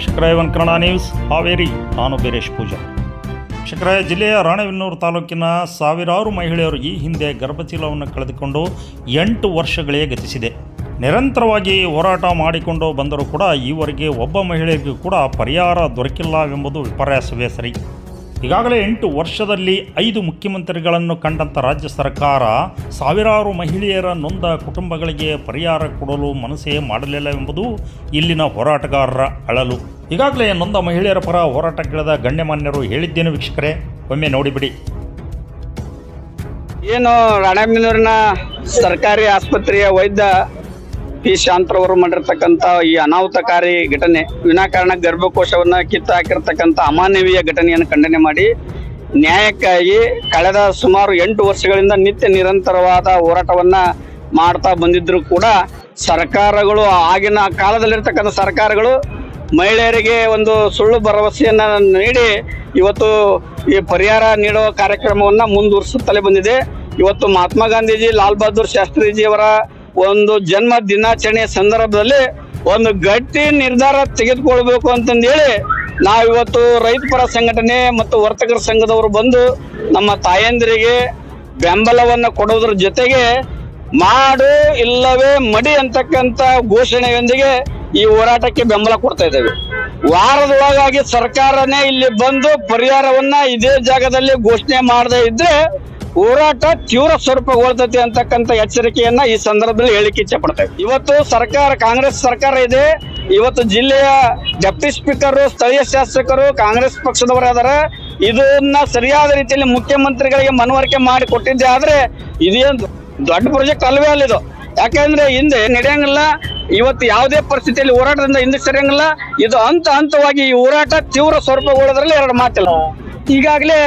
ವೀಕ್ಷಕರೇ one Kannada news, Haveri, ನಾನು ಬೀರೇಶ್ ಪೂಜಾ. ವೀಕ್ಷಕರೇ ಜಿಲ್ಲೆಯ ರಾಣೆಬೆನ್ನೂರು ತಾಲೂಕಿನ ಸಾವಿರಾರು ಮಹಿಳೆಯರು ಈ ಹಿಂದೆ ಗರ್ಭಚೀಲವನ್ನು ಕಳೆದುಕೊಂಡು ಎಂಟು ವರ್ಷಗಳೇ ಗತಿಸಿದೆ. ನಿರಂತರವಾಗಿ ಹೋರಾಟ ಮಾಡಿಕೊಂಡು ಬಂದರೂ ಕೂಡ ಈವರೆಗೆ ಒಬ್ಬ ಮಹಿಳೆಯರಿಗೂ ಕೂಡ ಪರಿಹಾರ ದೊರಕಿಲ್ಲವೆಂಬುದು ವಿಪರ್ಯಾಸವೇ ಸರಿ. ಈಗಾಗಲೇ ಎಂಟು ವರ್ಷದಲ್ಲಿ ಐದು ಮುಖ್ಯಮಂತ್ರಿಗಳನ್ನು ಕಂಡಂಥ ರಾಜ್ಯ ಸರ್ಕಾರ ಸಾವಿರಾರು ಮಹಿಳೆಯರ ನೊಂದ ಕುಟುಂಬಗಳಿಗೆ ಪರಿಹಾರ ಕೊಡಲು ಮನಸ್ಸೇ ಮಾಡಲಿಲ್ಲವೆಂಬುದು ಇಲ್ಲಿನ ಹೋರಾಟಗಾರರ ಅಳಲು. ಈಗಾಗಲೇ ನೊಂದ ಮಹಿಳೆಯರ ಪರ ಹೋರಾಟಕ್ಕಿಳಿದ ಗಣ್ಯಮಾನ್ಯರು ಹೇಳಿದ್ದೇನು ವೀಕ್ಷಕರೇ? ಒಮ್ಮೆ ನೋಡಿಬಿಡಿ ಏನು ರಾಣೆಬೆನ್ನೂರಿನ ಸರ್ಕಾರಿ ಆಸ್ಪತ್ರೆಯ ವೈದ್ಯ ಪಿ ಶಾಂತ್ರವರು ಮಾಡಿರ್ತಕ್ಕಂಥ ಈ ಅನಾಹುತಕಾರಿ ಘಟನೆ, ವಿನಾಕಾರಣ ಗರ್ಭಕೋಶವನ್ನ ಕಿತ್ತು ಹಾಕಿರ್ತಕ್ಕಂಥ ಅಮಾನವೀಯ ಘಟನೆಯನ್ನು ಖಂಡನೆ ಮಾಡಿ, ನ್ಯಾಯಕ್ಕಾಗಿ ಕಳೆದ ಸುಮಾರು ಎಂಟು ವರ್ಷಗಳಿಂದ ನಿತ್ಯ ನಿರಂತರವಾದ ಹೋರಾಟವನ್ನ ಮಾಡ್ತಾ ಬಂದಿದ್ರು ಕೂಡ ಸರ್ಕಾರಗಳು, ಆಗಿನ ಕಾಲದಲ್ಲಿರ್ತಕ್ಕಂಥ ಸರ್ಕಾರಗಳು ಮಹಿಳೆಯರಿಗೆ ಒಂದು ಸುಳ್ಳು ಭರವಸೆಯನ್ನ ನೀಡಿ ಇವತ್ತು ಈ ಪರಿಹಾರ ನೀಡುವ ಕಾರ್ಯಕ್ರಮವನ್ನ ಮುಂದುವರಿಸುತ್ತಲೇ ಬಂದಿದೆ. ಇವತ್ತು ಮಹಾತ್ಮ ಗಾಂಧೀಜಿ, ಲಾಲ್ ಬಹದ್ದೂರ್ ಶಾಸ್ತ್ರಿಜಿಯವರ ಒಂದು ಜನ್ಮ ದಿನಾಚರಣೆಯ ಸಂದರ್ಭದಲ್ಲಿ ಒಂದು ಗಟ್ಟಿ ನಿರ್ಧಾರ ತೆಗೆದುಕೊಳ್ಬೇಕು ಅಂತಂದೇಳಿ ನಾವಿವತ್ತು ರೈತ ಪರ ಸಂಘಟನೆ ಮತ್ತು ವರ್ತಕರ ಸಂಘದವರು ಬಂದು ನಮ್ಮ ತಾಯಂದಿರಿಗೆ ಬೆಂಬಲವನ್ನ ಕೊಡೋದ್ರ ಜೊತೆಗೆ ಮಾಡು ಇಲ್ಲವೇ ಮಡಿ ಅಂತಕ್ಕಂತ ಘೋಷಣೆಯೊಂದಿಗೆ ಈ ಹೋರಾಟಕ್ಕೆ ಬೆಂಬಲ ಕೊಡ್ತಾ ಇದ್ದೇವೆ. ವಾರದೊಳಗಾಗಿ ಸರ್ಕಾರನೇ ಇಲ್ಲಿ ಬಂದು ಪರಿಹಾರವನ್ನ ಇದೇ ಜಾಗದಲ್ಲಿ ಘೋಷಣೆ ಮಾಡದೇ ಇದ್ರೆ ಹೋರಾಟ ತೀವ್ರ ಸ್ವರೂಪಗೊಳ್ತೈತಿ ಅಂತಕ್ಕಂಥ ಎಚ್ಚರಿಕೆಯನ್ನ ಈ ಸಂದರ್ಭದಲ್ಲಿ ಹೇಳಿಕೆ ಇಚ್ಛೆ ಪಡ್ತೇವೆ. ಇವತ್ತು ಸರ್ಕಾರ, ಕಾಂಗ್ರೆಸ್ ಸರ್ಕಾರ ಇದೆ. ಇವತ್ತು ಜಿಲ್ಲೆಯ ಡೆಪ್ಟಿ ಸ್ಪೀಕರ್, ಸ್ಥಳೀಯ ಶಾಸಕರು, ಕಾಂಗ್ರೆಸ್ ಪಕ್ಷದವರು ಅದಾರ ಇದನ್ನ ಸರಿಯಾದ ರೀತಿಯಲ್ಲಿ ಮುಖ್ಯಮಂತ್ರಿಗಳಿಗೆ ಮನವರಿಕೆ ಮಾಡಿ ಕೊಟ್ಟಿದ್ದೆ ಆದ್ರೆ ಇದೇನು ದೊಡ್ಡ ಪ್ರಾಜೆಕ್ಟ್ ಅಲ್ವೇ ಅಲ್ಲ ಇದು. ಯಾಕಂದ್ರೆ ಹಿಂದೆ ನಡೆಯಂಗಿಲ್ಲ. ಇವತ್ತು ಯಾವುದೇ ಪರಿಸ್ಥಿತಿಯಲ್ಲಿ ಹೋರಾಟದಿಂದ ಹಿಂದೆ ಸರಿಯಂಗಿಲ್ಲ. ಇದು ಹಂತ ಹಂತವಾಗಿ ಈ ಹೋರಾಟ ತೀವ್ರ ಸ್ವರೂಪಗೊಳ್ಳೋದ್ರಲ್ಲಿ ಎರಡು ಮಾತಿಲ್ಲ. ಈಗಾಗಲೇ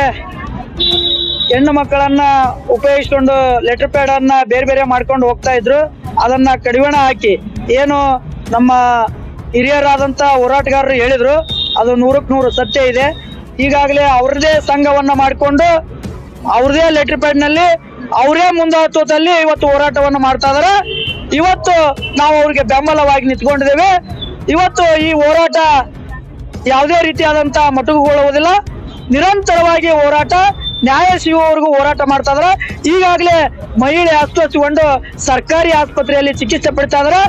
ಹೆಣ್ಣು ಮಕ್ಕಳನ್ನ ಉಪಯೋಗಿಸಿಕೊಂಡು ಲೆಟರ್ ಪ್ಯಾಡ್ ಅನ್ನ ಬೇರೆ ಬೇರೆ ಮಾಡ್ಕೊಂಡು ಹೋಗ್ತಾ ಇದ್ರು. ಅದನ್ನ ಕಡಿವಾಣ ಹಾಕಿ ಏನು ನಮ್ಮ ಹಿರಿಯರಾದಂತ ಹೋರಾಟಗಾರರು ಹೇಳಿದ್ರು. ಅದು ನೂರಕ್ಕೆ ನೂರು ಸತ್ಯ ಇದೆ. ಈಗಾಗಲೇ ಅವ್ರದೇ ಸಂಘವನ್ನ ಮಾಡಿಕೊಂಡು ಅವ್ರದೇ ಲೆಟರ್ ಪ್ಯಾಡ್ನಲ್ಲಿ ಅವರೇ ಮುಂದಾತ್ವದಲ್ಲಿ ಇವತ್ತು ಹೋರಾಟವನ್ನು ಮಾಡ್ತಾ ಇದಾರೆ. ಇವತ್ತು ನಾವು ಅವ್ರಿಗೆ ಬೆಂಬಲವಾಗಿ ನಿಂತ್ಕೊಂಡಿದ್ದೇವೆ. ಇವತ್ತು ಈ ಹೋರಾಟ ಯಾವುದೇ ರೀತಿಯಾದಂತಹ ಮಟುಕುಗೊಳ್ಳುವುದಿಲ್ಲ ನಿರಂತರವಾಗಿ ಹೋರಾಟ. ನ್ಯಾಯ ಸಿಗುವವರೆಗೂ ಹೋರಾಟ ಮಾಡ್ತಾ ಇದಾರೆ. ಈಗಾಗಲೇ ಮಹಿಳೆ ಅಸ್ವಸ್ಥಗೊಂಡು ಸರ್ಕಾರಿ ಆಸ್ಪತ್ರೆಯಲ್ಲಿ ಚಿಕಿತ್ಸೆ ಪಡಿತಾ ಇದಾರೆ.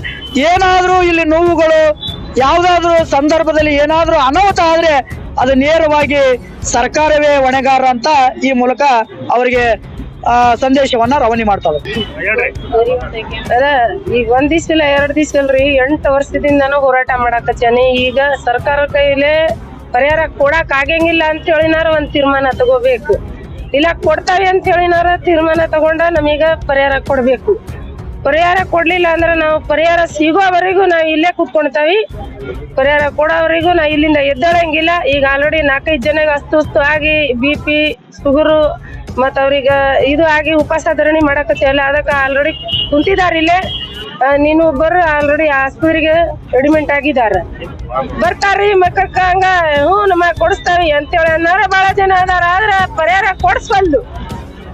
ಏನಾದರೂ ಇಲ್ಲಿ ನೋವುಗಳು, ಯಾವುದಾದ್ರೂ ಸಂದರ್ಭದಲ್ಲಿ ಏನಾದರೂ ಅನಾಹುತ ಆದ್ರೆ ಅದು ನೇರವಾಗಿ ಸರ್ಕಾರವೇ ಹೊಣೆಗಾರ ಅಂತ ಈ ಮೂಲಕ ಅವರಿಗೆ ಸಂದೇಶವನ್ನ ರವಾನೆ ಮಾಡ್ತಾವೆ ಈಗ ಒಂದ್ ದಿವ್ಸ ಇಲ್ಲ, ಎರಡ್ ದಿವ್ಸ ಇಲ್ರಿ ಎಂಟು ವರ್ಷದಿಂದನೂ ಹೋರಾಟ ಮಾಡಾಕತ್ತೇನೆ ಈಗ ಸರ್ಕಾರ ಕೈಲೇ ಪರಿಹಾರ ಕೊಡಕ್ ಆಗಂಗಿಲ್ಲ ಅಂತ ಹೇಳಿನಾರ ಒಂದ್ ತೀರ್ಮಾನ ತಗೋಬೇಕು. ಇಲ್ಲ, ಕೊಡ್ತಾವೆ ಅಂತ ಹೇಳಿನಾರ ತೀರ್ಮಾನ ತಗೊಂಡ ನಮೀಗ ಪರಿಹಾರ ಕೊಡ್ಬೇಕು. ಪರಿಹಾರ ಕೊಡ್ಲಿಲ್ಲ ಅಂದ್ರೆ ನಾವು ಪರಿಹಾರ ಸಿಗೋವರೆಗೂ ನಾವು ಇಲ್ಲೇ ಕುತ್ಕೊಳ್ತಾವಿ. ಪರಿಹಾರ ಕೊಡೋವರೆಗೂ ನಾವು ಇಲ್ಲಿಂದ ಎದ್ದೇಳಂಗಿಲ್ಲ. ಈಗ ಆಲ್ರೆಡಿ ನಾಲ್ಕೈದು ಜನಗೆ ಅಸ್ತುಸ್ತು ಆಗಿ ಬಿ ಪಿ ಶುಗರು ಮತ್ತು ಅವ್ರಿಗೆ ಇದು ಆಗಿ ಉಪವಾಸ ಧರಣಿ ಮಾಡಕತ್ತಿಯಲ್ಲ ಅದಕ್ಕೆ ಆಲ್ರೆಡಿ ಕುಂತಿದ್ದಾರೆ ಇಲ್ಲೇ. ನೀನು ಒಬ್ಬರು ಆಲ್ರೆಡಿ ಆಸ್ಪತ್ರೆಗೆ ಅಡ್ಮಿಂಟ್ ಆಗಿದಾರ ಬರ್ತಾರ್ರಿ ಮಕ್ಕಳಕ್ಕ, ಹಂಗ, ಹ್ಞೂ, ನಮ್ಮ ಕೊಡಿಸ್ತಾವಿ ಅಂತೇಳಿ ಅನ್ನಾರ. ಬಹಳ ಜನ ಅದಾರ, ಆದ್ರೆ ಪರಿಹಾರ ಕೊಡಿಸ್ಬಲ್ದು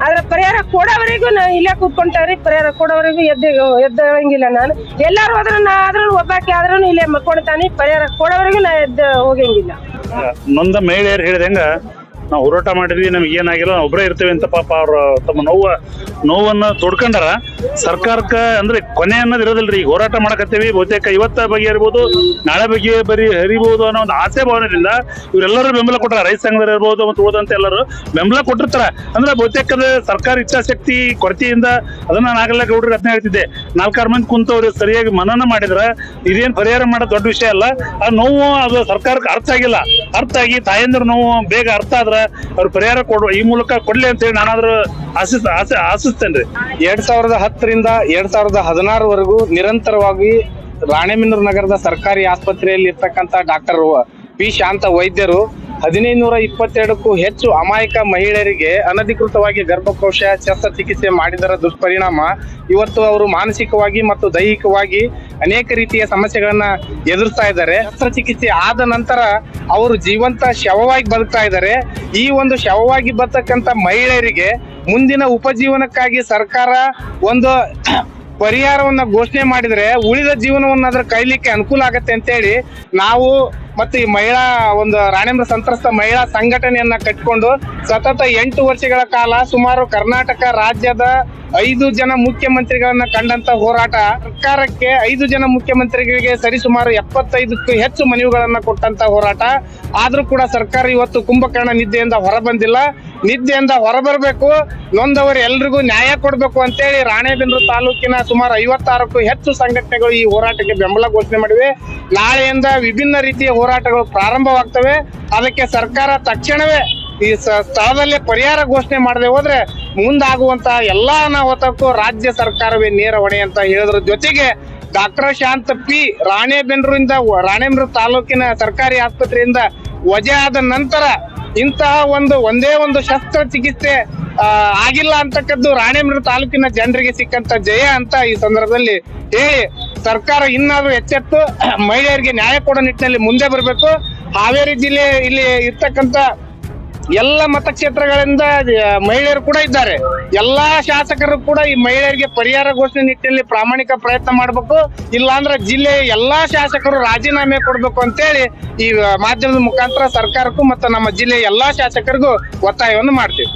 ಆದ್ರೆ ಪರಿಹಾರ ಕೊಡೋವರೆಗೂ ನಾ ಇಲ್ಲೇ ಕೂತ್ಕೊಂತಾವ್ರಿ ಪರಿಹಾರ ಕೊಡೋವರೆಗೂ ಎದ್ದ ಎದ್ದಂಗಿಲ್ಲ ನಾನು. ಎಲ್ಲಾರು ಹೋದ್ರೆ ನಾ ಆದ್ರೂ, ಒಬ್ಬಾಕಿ ಆದ್ರೂ ಇಲ್ಲೇ ಮಕ್ಕೊಳ್ತಾನಿ ಪರಿಹಾರ ಕೊಡೋವರೆಗೂ ನಾ ಎದ್ದ ಹೋಗಂಗಿಲ್ಲ. ನೊಂದ ಮಹಿಳೆಯರು ಹೇಳಿದಂಗ ನಾವು ಹೋರಾಟ ಮಾಡಿದ್ವಿ, ನಮ್ಗೆ ಏನಾಗಿಲ್ಲ, ನಾವು ಒಬ್ಬರೇ ಇರ್ತೇವೆ ಅಂತ ಪಾಪ ಅವ್ರ ತಮ್ಮ ನೋವು, ನೋವನ್ನು ತೊಡ್ಕೊಂಡಾರ ಸರ್ಕಾರಕ್ಕೆ ಅಂದ್ರೆ ಕೊನೆ ಅನ್ನೋದು ಇರೋದಿಲ್ಲ ಈಗ ಹೋರಾಟ ಮಾಡಕತ್ತೇವೆ, ಬಹುತೇಕ ಇವತ್ತ ಬಗ್ಗೆ ಇರ್ಬೋದು ನಾಳೆ ಬಗ್ಗೆ ಬರಿ ಹರಿಬಹುದು ಅನ್ನೋ ಒಂದು ಆಸೆ ಭಾವನೆಯಿಂದ ಇವರೆಲ್ಲರೂ ಬೆಂಬಲ ಕೊಟ್ಟಾರ. ರೈತ ಸಂಘದವ್ರು ಇರ್ಬೋದು ಮತ್ತು ಓದಂತ ಎಲ್ಲರೂ ಬೆಂಬಲ ಕೊಟ್ಟಿರ್ತಾರ. ಅಂದ್ರೆ ಬಹುತೇಕ ಅದು ಸರ್ಕಾರ ಇಚ್ಛಾಶಕ್ತಿ, ಕೊರತೆಯಿಂದ ಅದನ್ನ ನಾಗಲ್ಲ ಗೌಡ್ರಿಗೆ ಅದನ್ನ ಹೇಳ್ತಿದ್ದೆ. ನಾಲ್ಕಾರು ಮಂದಿ ಕುಂತವ್ರು ಸರಿಯಾಗಿ ಮನನ ಮಾಡಿದ್ರ, ಇದೇನು ಪರಿಹಾರ ಮಾಡೋದು ದೊಡ್ಡ ವಿಷಯ ಅಲ್ಲ. ಆ ನೋವು ಅದು ಸರ್ಕಾರಕ್ಕೆ ಅರ್ಥ ಆಗಿಲ್ಲ. ಅರ್ಥ ಆಗಿ ತಾಯಂದ್ರ ನೋವು ಬೇಗ ಅರ್ಥ ಆದ್ರ ಅವ್ರ ಪರಿಹಾರ ಕೊಡುವ ಈ ಮೂಲಕ ಕೊಡ್ಲಿ ಅಂತ ಹೇಳಿ ನಾನಾದ್ರೂ ಆಶಿಸ್ ಆಸೆ ಆಶಿಸ್ತೇನ್ರಿ ಎರಡ್ ಸಾವಿರದ ಹತ್ತರಿಂದ ಎರಡ್ ಸಾವಿರದ ಹದಿನಾರವರೆಗೂ ನಿರಂತರವಾಗಿ ರಾಣೆಬೆನ್ನೂರು ನಗರದ ಸರ್ಕಾರಿ ಆಸ್ಪತ್ರೆಯಲ್ಲಿ ಇರ್ತಕ್ಕಂಥ ಡಾಕ್ಟರ್ ಪಿ ಶಾಂತ ವೈದ್ಯರು ಹದಿನೈದುನೂರ ಇಪ್ಪತ್ತೆರಡಕ್ಕೂ ಹೆಚ್ಚು ಅಮಾಯಕ ಮಹಿಳೆಯರಿಗೆ ಅನಧಿಕೃತವಾಗಿ ಗರ್ಭಕೋಶ ಶಸ್ತ್ರಚಿಕಿತ್ಸೆ ಮಾಡಿದರ ದುಷ್ಪರಿಣಾಮ. ಇವತ್ತು ಅವರು ಮಾನಸಿಕವಾಗಿ ಮತ್ತು ದೈಹಿಕವಾಗಿ ಅನೇಕ ರೀತಿಯ ಸಮಸ್ಯೆಗಳನ್ನ ಎದುರಿಸ್ತಾ ಇದ್ದಾರೆ. ಶಸ್ತ್ರಚಿಕಿತ್ಸೆ ಆದ ನಂತರ ಅವರು ಜೀವಂತ ಶವವಾಗಿ ಬದುಕ್ತಾ ಇದ್ದಾರೆ. ಈ ಒಂದು ಶವವಾಗಿ ಬರ್ತಕ್ಕಂಥ ಮಹಿಳೆಯರಿಗೆ ಮುಂದಿನ ಉಪಜೀವನಕ್ಕಾಗಿ ಸರ್ಕಾರ ಒಂದು ಪರಿಹಾರವನ್ನ ಘೋಷಣೆ ಮಾಡಿದ್ರೆ ಉಳಿದ ಜೀವನವನ್ನ ಅದ್ರ ಕೈಲಿಕ್ಕೆ ಅನುಕೂಲ ಆಗತ್ತೆ ಅಂತೇಳಿ ನಾವು ಮತ್ತು ಈ ಮಹಿಳಾ ಒಂದು ರಾಣೇಂದ್ರ ಸಂತ್ರಸ್ತ ಮಹಿಳಾ ಸಂಘಟನೆಯನ್ನ ಕಟ್ಕೊಂಡು ಸತತ ಎಂಟು ವರ್ಷಗಳ ಕಾಲ ಸುಮಾರು ಕರ್ನಾಟಕ ರಾಜ್ಯದ ಐದು ಜನ ಮುಖ್ಯಮಂತ್ರಿಗಳನ್ನ ಕಂಡಂತ ಹೋರಾಟ ಸರ್ಕಾರಕ್ಕೆ ಐದು ಜನ ಮುಖ್ಯಮಂತ್ರಿಗಳಿಗೆ ಸರಿಸುಮಾರು ಎಪ್ಪತ್ತೈದಕ್ಕೂ ಹೆಚ್ಚು ಮನವಿಗಳನ್ನ ಕೊಟ್ಟಂತ ಹೋರಾಟ. ಆದ್ರೂ ಕೂಡ ಸರ್ಕಾರ ಇವತ್ತು ಕುಂಭಕರ್ಣ ನಿದ್ದೆಯಿಂದ ಹೊರಬಂದಿಲ್ಲ. ನಿದ್ದೆಯಿಂದ ಹೊರಬರಬೇಕು. ನೊಂದವರು ಎಲ್ರಿಗೂ ನ್ಯಾಯ ಕೊಡಬೇಕು ಅಂತೇಳಿ ರಾಣೇಬೆನ್ನೂರು ತಾಲೂಕಿನ ಸುಮಾರು ಐವತ್ತಾರಕ್ಕೂ ಹೆಚ್ಚು ಸಂಘಟನೆಗಳು ಈ ಹೋರಾಟಕ್ಕೆ ಬೆಂಬಲ ಘೋಷಣೆ ಮಾಡಿವೆ. ನಾಳೆಯಿಂದ ವಿಭಿನ್ನ ರೀತಿಯ ಹೋರಾಟಗಳು ಪ್ರಾರಂಭವಾಗ್ತವೆ. ಅದಕ್ಕೆ ಸರ್ಕಾರ ತಕ್ಷಣವೇ ಈ ಸ್ಥಳದಲ್ಲೇ ಪರಿಹಾರ ಘೋಷಣೆ ಮಾಡದೆ ಹೋದ್ರೆ ಮುಂದಾಗುವಂತ ಎಲ್ಲಾ ಅನಾಹುತಕ್ಕೂ ರಾಜ್ಯ ಸರ್ಕಾರವೇ ನೇರ ಹೊಣೆ ಅಂತ ಹೇಳಿದ್ರ. ಜೊತೆಗೆ ಡಾಕ್ಟರ್ ಶಾಂತ ಪಿ ರಾಣೇಬೆನ್ರಿಂದ ರಾಣೇಬೆನ್ರ ತಾಲೂಕಿನ ಸರ್ಕಾರಿ ಆಸ್ಪತ್ರೆಯಿಂದ ವಜೆ ಆದ ನಂತರ ಇಂತಹ ಒಂದು ಒಂದೇ ಒಂದು ಶಸ್ತ್ರ ಚಿಕಿತ್ಸೆ ಆಗಿಲ್ಲ ಅಂತಕ್ಕದ್ದು ರಾಣೆಬೆನ್ನೂರು ತಾಲೂಕಿನ ಜನರಿಗೆ ಸಿಕ್ಕಂತ ಜಯ ಅಂತ ಈ ಸಂದರ್ಭದಲ್ಲಿ ಹೇಳಿ ಸರ್ಕಾರ ಇನ್ನಾದ್ರೂ ಎಚ್ಚೆತ್ತು ಮಹಿಳೆಯರಿಗೆ ನ್ಯಾಯ ಕೊಡೋ ನಿಟ್ಟಿನಲ್ಲಿ ಮುಂದೆ ಬರಬೇಕು. ಹಾವೇರಿ ಜಿಲ್ಲೆ ಇಲ್ಲಿ ಇರ್ತಕ್ಕಂತ ಎಲ್ಲ ಮತಕ್ಷೇತ್ರಗಳಿಂದ ಮಹಿಳೆಯರು ಕೂಡ ಇದ್ದಾರೆ. ಎಲ್ಲಾ ಶಾಸಕರು ಕೂಡ ಈ ಮಹಿಳೆಯರಿಗೆ ಪರಿಹಾರ ಘೋಷಣೆ ನಿಟ್ಟಿನಲ್ಲಿ ಪ್ರಾಮಾಣಿಕ ಪ್ರಯತ್ನ ಮಾಡಬೇಕು. ಇಲ್ಲಾಂದ್ರೆ ಜಿಲ್ಲೆಯ ಎಲ್ಲಾ ಶಾಸಕರು ರಾಜೀನಾಮೆ ಕೊಡಬೇಕು ಅಂತೇಳಿ ಈ ಮಾಧ್ಯಮದ ಮುಖಾಂತರ ಸರ್ಕಾರಕ್ಕೂ ಮತ್ತು ನಮ್ಮ ಜಿಲ್ಲೆಯ ಎಲ್ಲಾ ಶಾಸಕರಿಗೂ ಒತ್ತಾಯವನ್ನು ಮಾಡ್ತೀವಿ.